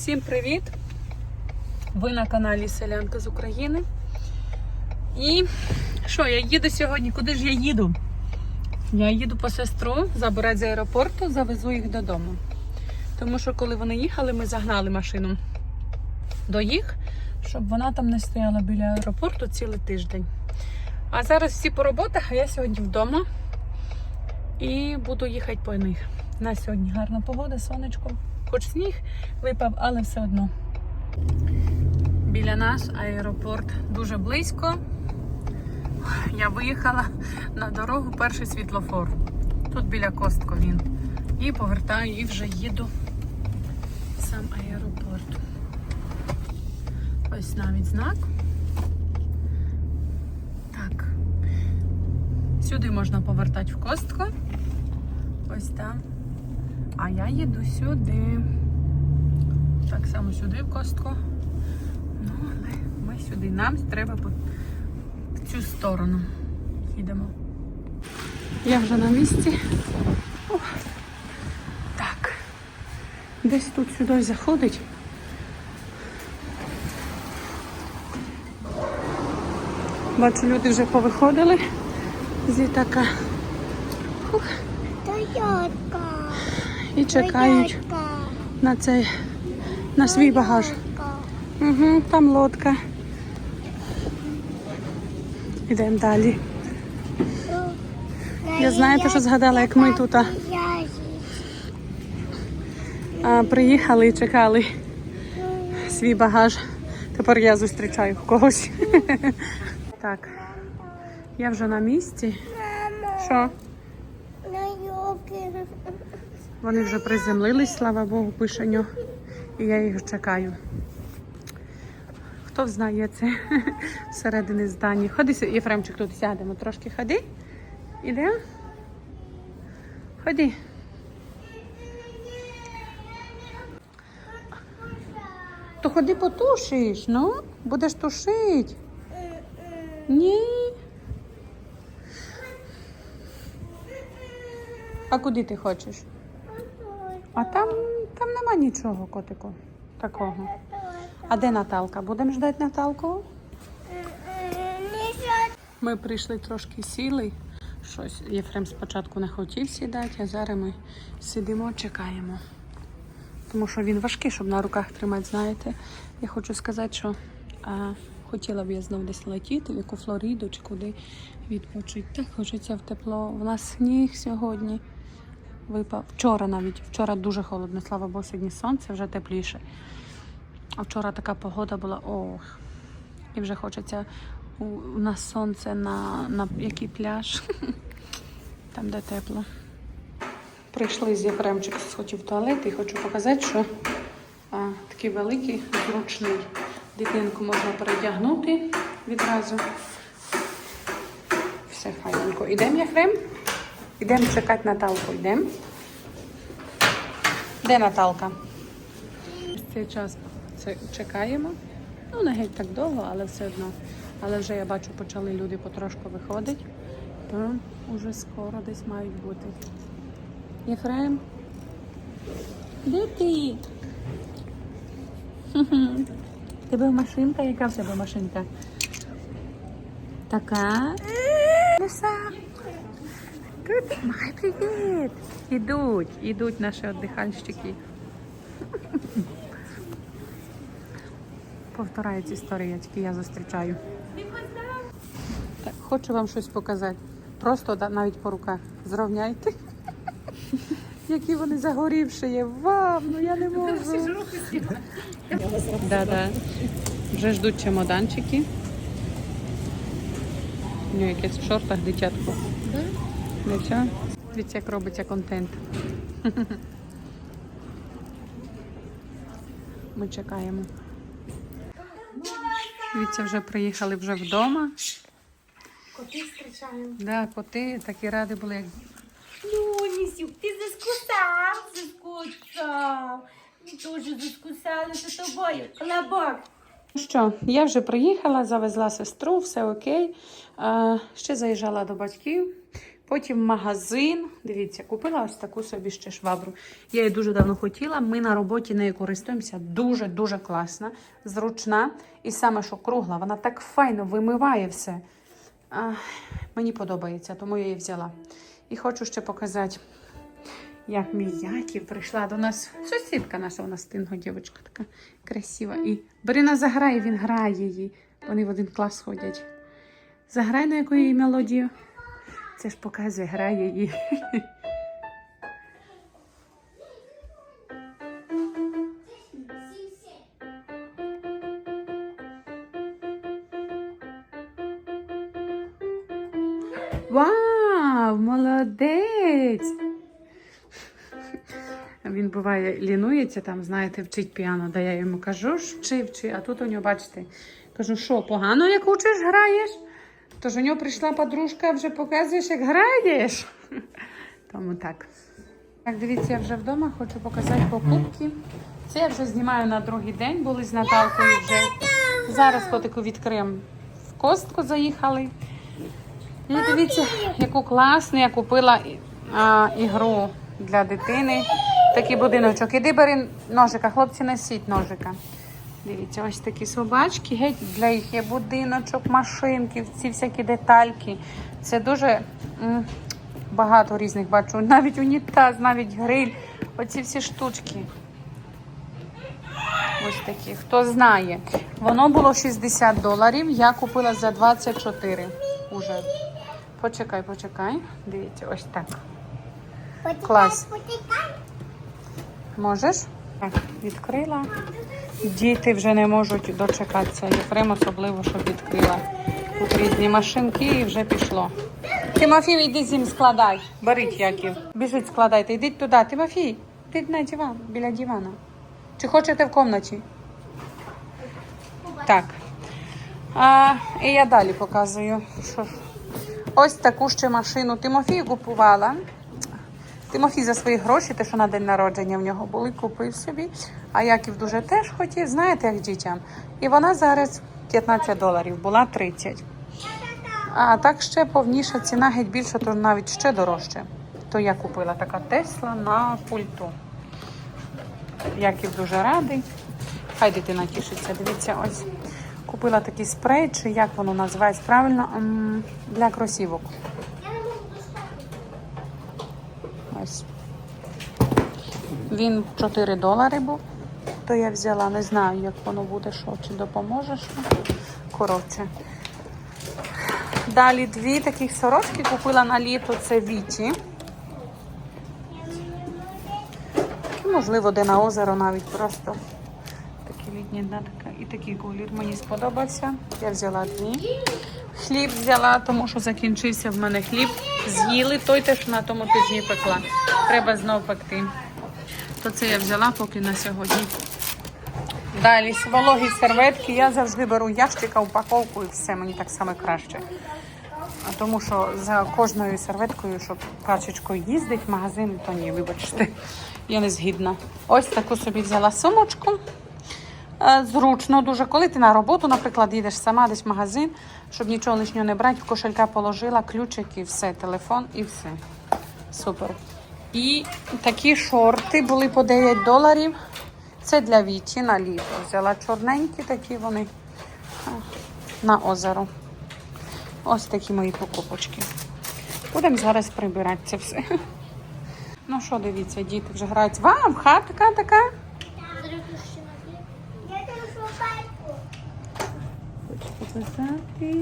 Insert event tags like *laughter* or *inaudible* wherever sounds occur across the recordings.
Всім привіт! Ви на каналі Селянка з України. І що, я їду сьогодні? Куди ж я їду? Я їду по сестру забирати з аеропорту, завезу їх додому. Тому що коли вони їхали, ми загнали машину до їх, щоб вона там не стояла біля аеропорту цілий тиждень. А зараз всі по роботах, а я сьогодні вдома і буду їхати по них. На сьогодні гарна погода, сонечко. Хоч сніг випав, але все одно. Біля нас аеропорт дуже близько. Я виїхала на дорогу перший світлофор. Тут біля костко він. І повертаю і вже їду сам аеропорт. Ось навіть знак. Так. Сюди можна повертати в костко. Ось там. А я їду сюди. Так само сюди в костко. Ну, але ми сюди. Нам треба по в цю сторону. Їдемо. Я вже на місці. Ух. Так. Десь тут сюди заходить. Бачу, люди вже повиходили з літака. Тойотка. І чекають на цей на свій багаж. Угу, там лодка. Йдемо далі. Я знаєте, що згадала, як ми тут а, приїхали і чекали свій багаж. Тепер я зустрічаю когось. *laughs* Так, я вже на місці. Що? на йоки. Вони вже приземлились, слава Богу, пишенню. І я їх чекаю. Хто знає це *laughs* всередині здані. Ходи, Єфремчик, тут сядемо. Трошки ходи. Ідемо? Ходи. То ходи потушиш, ну? Будеш тушити. Ні. А куди ти хочеш? А там, там нема нічого, котику. Такого. А де Наталка? Будемо ждати Наталку? Ми прийшли трошки сіли. Щось Єфрем спочатку не хотів сідати, а зараз ми сидимо, чекаємо. Тому що він важкий, щоб на руках тримати, знаєте. Я хочу сказати, що а, хотіла б я знову десь летіти, в яку Флориду чи куди відпочити. Так хочеться в тепло. У нас сніг сьогодні випав. Вчора навіть. Вчора дуже холодно, слава Богу, сьогодні сонце вже тепліше. А вчора така погода була. Ох. І вже хочеться у, у нас сонце на, на який пляж. *laughs* Там, де тепло. Прийшли з Єфремчик, схотів туалет і хочу показати, що а, такий великий, зручний. Дитинку можна передягнути відразу. Все файненько. Ідемо, Єфрем? Ідемо чекати Наталку. Йдемо. Де Наталка? Цей час чекаємо. Ну, не геть так довго, але все одно. Але вже я бачу, почали люди потрошку виходити. То вже скоро десь мають бути. Єфрем? Де ти? Тебе машинка? Яка в тебе машинка? Така. Тут. Махай привіт. Ідуть, ідуть наші віддихальщики. Повторяють історії, тільки я зустрічаю. Хочу вам щось показати. Просто навіть по руках. Зрівняйте. Які вони загорівші є. Вау, ну я не можу. Да, да. Вже ждуть чемоданчики. У нього якесь в шортах дитятко. Нічого. Дивіться, як робиться контент. *laughs* Ми чекаємо. Дивіться, вже приїхали вже вдома. Коти зустрічаємо. Да, коти такі раді були, як Люнісюк, ти заскусав, заскучав. Ми теж заскусали за тобою. Колобок. Ну Що, я вже приїхала, завезла сестру, все окей. А, ще заїжджала до батьків, Потім магазин. Дивіться, купила ось таку собі ще швабру. Я її дуже давно хотіла. Ми на роботі нею користуємося. Дуже-дуже класна, зручна. І саме, що кругла, вона так файно вимиває все. А, мені подобається, тому я її взяла. І хочу ще показати, як мій Яків прийшла до нас. Сусідка наша, вона стинго, дівчинка така красива. І Борина заграє, він грає її. Вони в один клас ходять. Заграй на яку її мелодію. Це ж показує, грає її. Вау, молодець! Він буває лінується там, знаєте, вчить піано, де я йому кажу, вчи, вчи, а тут у нього, бачите, кажу, що погано, як учиш, граєш? Тож у нього прийшла подружка, вже показуєш, як граєш. Тому так. Так, дивіться, я вже вдома хочу показати покупки. Це я вже знімаю на другий день, були з Наталкою вже. Зараз котику відкриємо. В костку заїхали. І дивіться, яку класну я купила а, ігру для дитини. Такий будиночок. Іди бери ножика, хлопці, несіть ножика. Дивіться, ось такі собачки. Геть для їх є будиночок, машинки, ці всякі детальки. Це дуже м, багато різних бачу. *laughs* Навіть унітаз, навіть гриль. Оці всі штучки. Ось такі. Хто знає. Воно було 60 доларів. Я купила за 24 уже. Почекай, почекай. Дивіться, ось так. Клас. Можеш? Так, відкрила. Діти вже не можуть дочекатися. Єфрем особливо, щоб відкрила. Тут різні машинки і вже пішло. Тимофій, йди зім складай. Беріть Яків. Біжіть, складайте. Йдіть туди. Тимофій, йдіть на диван, біля дивана. Чи хочете в комнаті? Так. А, і я далі показую. Що. Ось таку ще машину Тимофій купувала. Тимофій за свої гроші, те, що на день народження в нього були, купив собі. А Яків дуже теж хотів, знаєте, як дітям. І вона зараз 15 доларів, була 30. А так ще повніша ціна, геть більше, то навіть ще дорожче. То я купила така Тесла на пульту. Яків дуже радий. Хай дитина тішиться. Дивіться, ось купила такий спрей, чи як воно називається правильно, для кросівок. Ось. Він 4 долари був, то я взяла, не знаю, як воно буде, що, чи допоможе, що. Коротше. Далі дві таких сорочки купила на літо, це Віті. Такі, можливо, де на озеро навіть просто. Такі літні, да, така. І такий колір мені сподобався. Я взяла дві. Хліб взяла, тому що закінчився в мене хліб. З'їли той теж на тому тижні пекла. Треба знов пекти. То це я взяла поки на сьогодні. Далі вологі серветки. Я завжди беру ящика, упаковку і все, мені так само краще. Тому що за кожною серветкою, щоб качечкою їздить в магазин, то ні, вибачте, я не згідна. Ось таку собі взяла сумочку. Е, Зручно дуже. Коли ти на роботу, наприклад, їдеш сама десь в магазин, щоб нічого лишнього не брати, в кошелька положила, ключик і все, телефон і все. Супер. І такі шорти були по 9 доларів. Це для Віті на літо. Взяла чорненькі такі вони на озеро. Ось такі мої покупочки. Будемо зараз прибирати це все. Ну що, дивіться, діти вже грають. Вам хатка така. Хочу показати.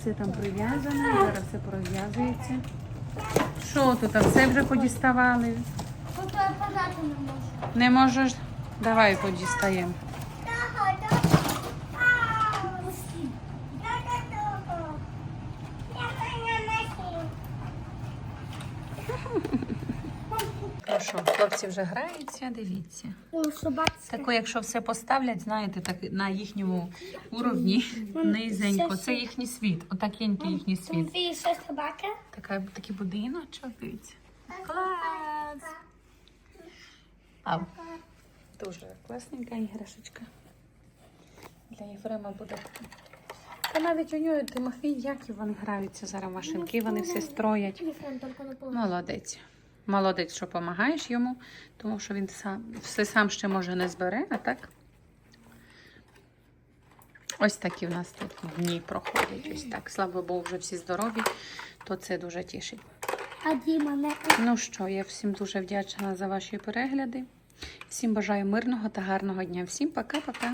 Все там прив'язано, зараз все порозв'язується. Що тут? А Все вже подіставали. Не можеш? Давай подістаємо. Ну що, хлопці вже граються, дивіться. Таку, якщо все поставлять, знаєте, так на їхньому уровні низенько. Це їхній світ. Отакенький їхній світ. Собака? Така, такий будиночок, дивіться. Клас! А, дуже класненька іграшечка. Для Єфрема буде Та навіть у нього Тимофій, як вони граються зараз машинки, вони все строять. Молодець. Молодець, що допомагаєш йому, тому що він сам все сам ще може не збере, а так. Ось такі в нас тут дні проходять. Ось так. Слава Богу, вже всі здорові, то це дуже тішить. А Діма Ну що, я всім дуже вдячна за ваші перегляди. Всім бажаю мирного та гарного дня. Всім пока-пока.